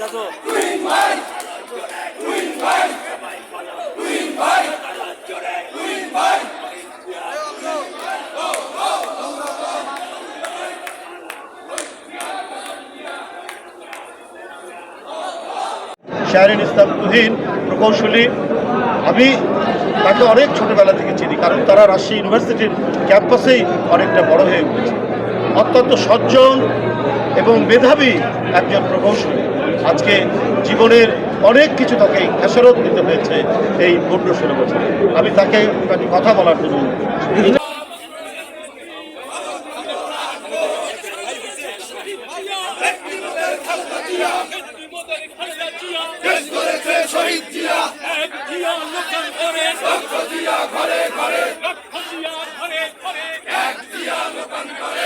যাদব। শাহরিন ইসলাম তুহিন, প্রকৌশলী। আমি তাকে অনেক ছোটবেলা থেকে চিনি, কারণ তারা রাজশাহী ইউনিভার্সিটির ক্যাম্পাসেই অনেকটা বড় হয়ে উঠেছে। অত্যন্ত সজ্জন এবং মেধাবী একজন প্রকৌশলী। আজকে জীবনের অনেক কিছু তাকে খেসরত দিতে হয়েছে এই পূর্ণ ষোলো বছরে। আমি তাকে কথা বলার জন্য ঘরে ঘরে এক দিয়া লোকান করে।